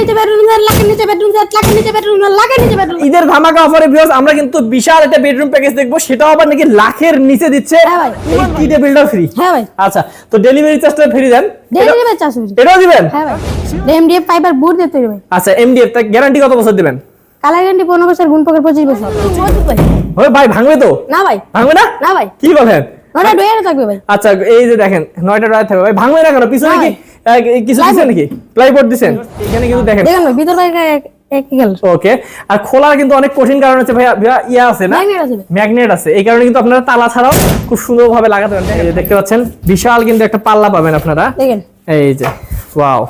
নিচে bedroom set লাখের নিচে বেডরুম সেট লাখের নিচে বেডরুম লাখের নিচে বেডরুম ঈদের ধামাকা অফারে ভিউয়ার্স আমরা কিন্তু বিশাল একটা বেডরুম প্যাকেজ দেখব। সেটাও আবার নাকি লাখের নিচে দিচ্ছে। হ্যাঁ ভাই। এই টেবিলটা ফ্রি হ্যাঁ ভাই। আচ্ছা তো ডেলিভারি চার্জটা ফ্রি দেন। ডেলিভারি এটাও দিবেন? হ্যাঁ ভাই। এমডিএফ ফাইবার বুট দিয়ে ভাই। আচ্ছা এমডিএফ তা গ্যারান্টি কত বছর দিবেন? কালার গ্যারান্টি পনেরো বছর গুণ পঁচিশ বছর। ভাই ওই ভাই ভাঙবে তো? না ভাই। ভাঙবে না? না ভাই। কি বলেন? ডোয়ারে থাকবে ভাই। আচ্ছা এই যে দেখেন নয়টা ড্রয়ার থাকবে ভাই। ভাঙবে না কেন? পিছনে কি কিছু দিচ্ছেন নাকি? প্লাইবোর্ড দিচ্ছেন এখানে কিন্তু দেখেন। দেখেন ভিতর ভাই একই গেল ওকে আর খোলা কিন্তু অনেক কঠিন কারণ হচ্ছে ভাইয়া ভাইয়া ইয়া আছে না? ম্যাগনেট আছে। ভাই ম্যাগনেট আছে। এই কারণে কিন্তু আপনারা তালা ছাড়াও খুব সুন্দরভাবে লাগাতে পারেন। দেখতে পাচ্ছেন বিশাল কিন্তু একটা পাল্লা পাবেন আপনারা। এই যে ওয়াও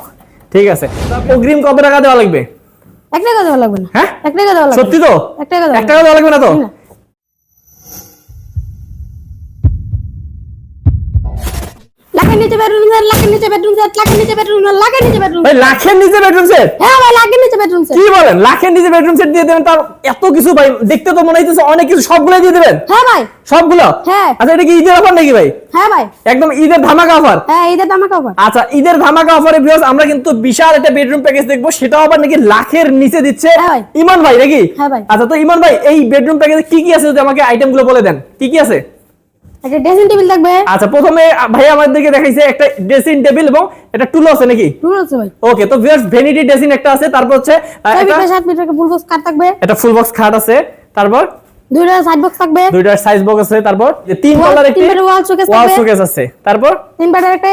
ঠিক আছে। অগ্রিম কত টাকা দেওয়া লাগবে? এক টাকা দেওয়া লাগবে না। হ্যাঁ? এক টাকা দেওয়া লাগবে। সত্যি তো? এক টাকা দেওয়া লাগবে না তো না। লাখের নিচে বেডরুম সেট লাখের নিচে বেডরুম সেট লাখের নিচে বেডরুম লাখের নিচে বেডরুম ভাই লাখের নিচে বেডরুম সেট হ্যাঁ ভাই লাখের নিচে বেডরুম সেট কি বলেন? লাখের নিচে বেডরুম সেট দিয়ে দেবেন তার এত কিছু ভাই দেখতে তো মনে হইতেছে অনেক কিছু সবগুলো দিয়ে দেবেন? হ্যাঁ ভাই। সবগুলো? হ্যাঁ। আচ্ছা এটা কি ঈদের অফার নাকি ভাই? হ্যাঁ ভাই। একদম ঈদের ধামাকা অফার হ্যাঁ ঈদের দামা কভার আচ্ছা ঈদের ধামাকা অফারে ভিউয়ার্স আমরা কিন্তু বিশাল একটা বেডরুম প্যাকেজ দেখব সেটাও আবার নাকি লাখের নিচে দিচ্ছে। ইমান ভাই নাকি? হ্যাঁ ভাই। আচ্ছা তো ইমান ভাই এই বেডরুম প্যাকেজে কি কি আছে যদি আমাকে আইটেমগুলো বলে দেন? কি কি আছে? একটা ড্রেসিং টেবিল থাকবে। আচ্ছা প্রথমে ভাই দেখাইছে একটা ড্রেসিং টেবিল এবং একটা টুল আছে নাকি? টুল আছে ভাই। ওকে তো ভিউয়ার্স ভ্যানিটি ড্রেসিং একটা আছে তারপর হচ্ছে সাত ফিট ফুল বক্স কাট থাকবে। একটা ফুল বক্স খাট আছে তারপর? দুইটা সাইড বক্স থাকবে। দুইটার সাইজ বক্স আছে তারপর? যে তিন একটি বেডের wall showcase ওয়াল শোকেস আছে তারপর? তিন একটা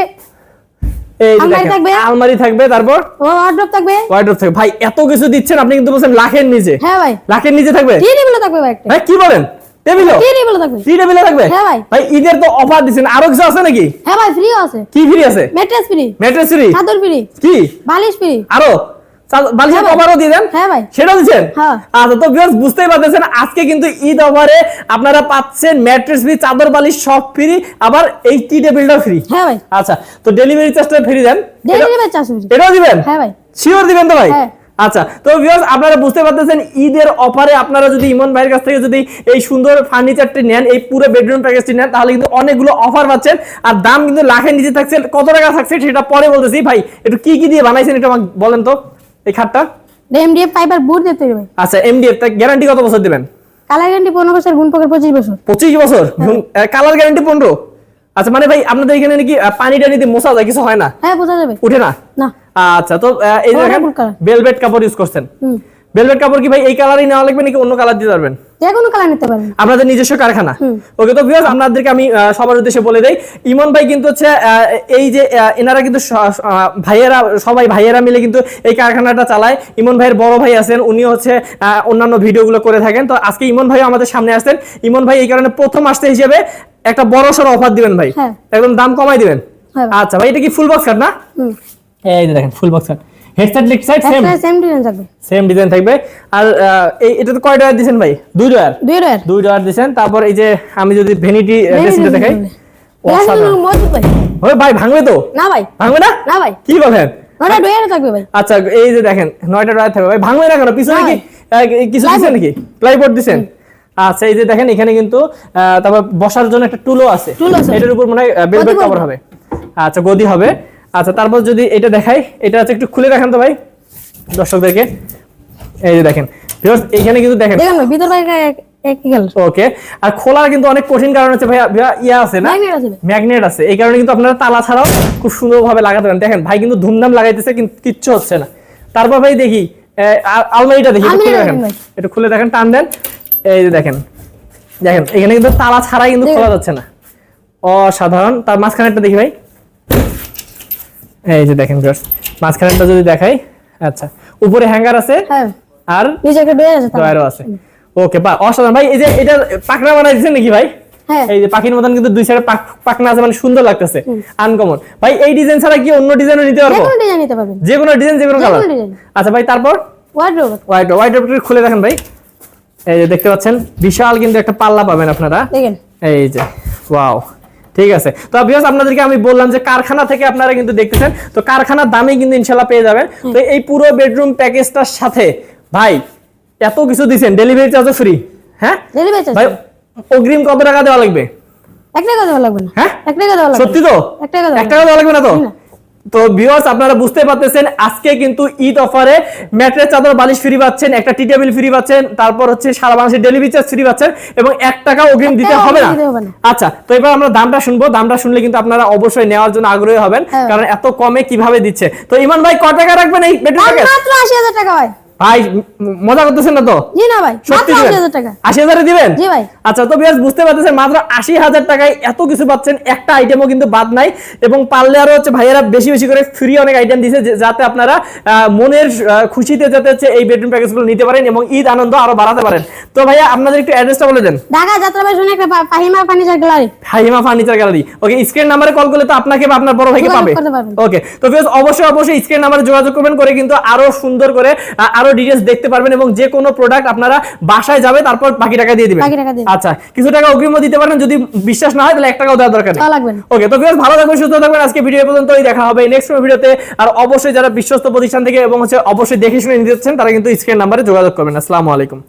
আলমারি থাকবে। তারপর? ওয়ার্ড্রপ থাকবে। ওয়ার্ডরোব থাকবে। ভাই এত কিছু দিচ্ছেন আপনি কিন্তু বলছেন লাখের নিচে। হ্যাঁ ভাই। লাখের নিচে থাকবে? টি থাকবে ভাই একটা। ভাই কি বলেন? টেবিল টি টেবিল থাকবে। কি টেবিলে থাকবে? হ্যাঁ ভাই। ভাই ঈদের তো অফার দিচ্ছেন আরও কিছু আছে নাকি? হ্যাঁ ভাই ফ্রি আছে। কি ফ্রি আছে? ম্যাট্রেস ফ্রি ম্যাট্রেস ফ্রি চাদর ফ্রি কি? বালিশ ফ্রি আরও? বালিশের হ্যাঁ কভারও দিয়ে দেন? হ্যাঁ ভাই। সেটা দিচ্ছেন? হ্যাঁ। আচ্ছা তো ভিউয়ার্স বুঝতেই পারতেছেন আজকে কিন্তু ঈদ অফারে আপনারা পাচ্ছেন ম্যাট্রেস ফ্রি চাদর বালিশ সব ফ্রি আবার এই টি টেবিলটা ফ্রি হ্যাঁ ভাই। আচ্ছা তো ডেলিভারি চার্জটা ফ্রি দেন। ডেলিভারি এটাও দিবেন? হ্যাঁ ভাই। শিওর দিবেন তো ভাই? হ্যাঁ। আচ্ছা তো ভিউয়ার্স আপনারা বুঝতে পারতেছেন ঈদের অফারে আপনারা যদি ইমন ভাইয়ের কাছ থেকে যদি এই সুন্দর ফার্নিচারটি নেন এই পুরো বেডরুম প্যাকেজটি নেন তাহলে কিন্তু অনেকগুলো অফার পাচ্ছেন। আর দাম কিন্তু লাখের নিচে থাকছে কত টাকা থাকছে সেটা পরে বলতেছি। ভাই একটু কি কি দিয়ে বানাইছেন এটা আমাকে বলেন তো এই খাটটা? এমডিএফ ফাইবার বুট দিয়ে তৈরি আচ্ছা এমডিএফ তা গ্যারান্টি কত বছর দিবেন? কালার গ্যারান্টি পনেরো বছর গুণ পকের পঁচিশ বছর। পঁচিশ বছর? কালার গ্যারান্টি পনেরো? আচ্ছা মানে ভাই আপনাদের এখানে নাকি পানি টানি দিয়ে মোছা যায় কিছু হয় না? হ্যাঁ বোঝা যাবে। উঠে না? না। আচ্ছা তো এই যে দেখেন ভেলভেট কাপড় ইউজ করছেন। ভেলভেট কাপড় কি ভাই এই কালারই নেওয়া লাগবে নাকি অন্য কালার দিতে পারবেন যে কোনো কালার নিতে পারবেন আপনাদের নিজস্ব কারখানা। ওকে তো ভিউয়ার্স আপনাদেরকে আমি সবার উদ্দেশ্যে বলে দেই ইমন ভাই কিন্তু হচ্ছে এই যে এনারা কিন্তু ভাইয়েরা সবাই ভাইয়েরা মিলে কিন্তু এই কারখানাটা চালায়। ইমন ভাইয়ের বড় ভাই আছেন উনি হচ্ছে অন্যান্য ভিডিওগুলো করে থাকেন। তো আজকে ইমন ভাই আমাদের সামনে আসছেন। ইমন ভাই এই কারণে প্রথম আসতে হিসেবে একটা বড় সড়ো অফার দিবেন ভাই। হ্যাঁ। একদম দাম কমাই দিবেন। হ্যাঁ। আচ্ছা ভাই এটা কি ফুল বক্স কাট না? এই যে দেখেন full box headset leg side same same design থাকবে। সেম ডিজাইন থাকবে। আর এই এটা তো কয় ডয়ার দিয়েছেন ভাই? দুই ডয়ার দুই ডয়ার দুই ডলার দিয়েছেন তারপর এই যে আমি যদি ভ্যানিটি ড্রেসিংটা দেখাই। মজবুত ভাই ওই ভাই ভাঙবে তো? না ভাই। ভাঙবে না? না ভাই। কি বলেন? ওটা ডয়ারে থাকবে ভাই। আচ্ছা এই যে দেখেন নয়টা ডলার থাকবে। ভাই ভাঙবে না কেন? পিছনে কি কিছু দিচ্ছেন নাকি? প্লাইবোর্ড দিচ্ছেন আচ্ছা এই যে দেখেন এখানে কিন্তু তারপর বসার জন্য একটা টুলও আছে। টুল আছে। এটার উপর মনে হয় বেলভেট কভার। হবে। আচ্ছা গদি হবে। আচ্ছা তারপর যদি এটা দেখাই এটা হচ্ছে একটু খুলে দেখান তো ভাই দর্শকদেরকে। এই যে দেখেন এখানে কিন্তু দেখেন। ভিতর ওকে আর খোলা কিন্তু অনেক কঠিন কারণ হচ্ছে ভাইয়া ভাইয়া ইয়া আছে না? ম্যাগনেট আছে। ভাই। ম্যাগনেট আছে। এই কারণে কিন্তু আপনারা তালা ছাড়াও খুব সুন্দরভাবে লাগাতে পারেন। দেখেন ভাই কিন্তু ধুমধাম লাগাইতেছে কিন্তু কিচ্ছু হচ্ছে না। তারপর ভাই দেখি আলমারিটা দেখি খুলে দেখেন একটু খুলে দেখেন টান দেন। এই যে দেখেন দেখেন এখানে কিন্তু তালা ছাড়াই কিন্তু খোলা যাচ্ছে না। অসাধারণ। তার মাঝখানেরটা দেখি ভাই। এই যে দেখেন ভিউয়ার্স মাঝখানেরটা যদি দেখাই আচ্ছা উপরে হ্যাঙ্গার আছে হ্যাঁ। আর নিচে একটা ডয়ার আছে। ডয়ারও আছে। ওকে বা অসাধারণ। ভাই এই যে এটা পাকনা বানাই দিচ্ছেন নাকি ভাই? হ্যাঁ। এই যে পাখির মতন কিন্তু দুই সাইডে পাকনা আছে মানে সুন্দর লাগতেছে। আনকমন। ভাই এই ডিজাইন ছাড়া কি অন্য ডিজাইনও নিতে যে পারব? কোনো ডিজাইন নিতে পারবেন। যে কোনো ডিজাইন যে কোনো কালার আচ্ছা ভাই তারপর? ওয়ার্ড্রোব হোয়াইট হোয়াইট খুলে দেখেন ভাই। এই যে দেখতে পাচ্ছেন বিশাল কিন্তু একটা পাল্লা পাবেন আপনারা। দেখেন। এই যে ওয়াও ঠিক আছে? তো অবভিয়াস আপনাদেরকে আমি বললাম যে কারখানা থেকে আপনারা কিন্তু দেখতেছেন তো কারখানার দামে কিন্তু ইনশাল্লাহ পেয়ে যাবেন। তো এই পুরো বেডরুম প্যাকেজটার সাথে ভাই এত কিছু দিছেন। ডেলিভারি চার্জও ফ্রি হ্যাঁ? ডেলিভারি চার্জ ভাই অগ্রিম কত টাকা দেওয়া লাগবে? এক টাকা দেওয়া লাগবে না। হ্যাঁ? এক টাকা দেওয়া লাগবে সত্যি তো? এক টাকা দেওয়া লাগবে না তো। তো ভিউয়ার্স আপনারা বুঝতে পারতেছেন আজকে কিন্তু ঈদ অফারে ম্যাট্রেস চাদর বালিশ ফ্রি পাচ্ছেন একটা টি টেবিল ফ্রি পাচ্ছেন তারপর হচ্ছে সারা মাসের ডেলিভারি চার্জ ফ্রি পাচ্ছেন এবং এক টাকা অগ্রিম দিতে হবে না। আচ্ছা তো এবার আমরা দামটা শুনব দামটা শুনলে কিন্তু আপনারা অবশ্যই নেওয়ার জন্য আগ্রহী হবেন হ্যাঁ। কারণ এত কমে কীভাবে দিচ্ছে তো ইমান ভাই কত টাকা রাখবেন এই ম্যাট্রেস মাত্র আশি হাজার টাকা ভাই ভাই মজা করতেছেন না তো? জি না ভাই মাত্র সত্যি আশি দিবেন? হাজার টাকা। আশি হাজারে দিবেন? জি ভাই। আচ্ছা তো বিয়াস বুঝতে পারতেছেন মাত্র আশি হাজার টাকায় এত কিছু পাচ্ছেন একটা আইটেমও কিন্তু বাদ নাই এবং পারলে আরও হচ্ছে ভাইয়েরা বেশি বেশি করে ফ্রি অনেক আইটেম যাতে আপনারা মনের খুশিতে যাতে হচ্ছে এই বেডরুম প্যাকেজগুলো নিতে পারেন এবং ঈদ আনন্দ আরও বাড়াতে পারেন। তো ভাইয়া আপনাদের একটু অ্যাড্রেসটা বলে দেন। ঢাকা যাত্রাবাড়ি শুনে একটা Pahima furniture gallery Haima furniture gallery okay screen নাম্বারে কল করলে তো আপনাকে বা আপনার বড় ভাইকে পাবে। ওকে তো ভিউয়ার্স অবশ্যই অবশ্যই স্ক্রিন নাম্বারে যোগাযোগ করবেন করে কিন্তু আরও সুন্দর করে আরও ডিটেলস দেখতে পারবেন এবং যে কোনো প্রোডাক্ট আপনারা বাসায় যাবে তারপর বাকি টাকা দিয়ে দিবেন। আচ্ছা কিছু টাকা অগ্রিমও দিতে পারেন যদি বিশ্বাস না হয় তাহলে এক টাকাও দেওয়া দরকার নেই। ওকে তো ভিউয়ার্স ভালো থাকবেন সুস্থ থাকবেন। আজকে ভিডিও পর্যন্তই দেখা হবে নেক্সট ভিডিওতে আর অবশ্যই যারা বিশ্বস্ত প্রতিষ্ঠান থেকে এবং হচ্ছে অবশ্যই দেখে শুনে নিতে চাচ্ছেন তারা কিন্তু স্ক্রিন নাম্বারে যোগাযোগ করবেন। আসসালামু আলাইকুম।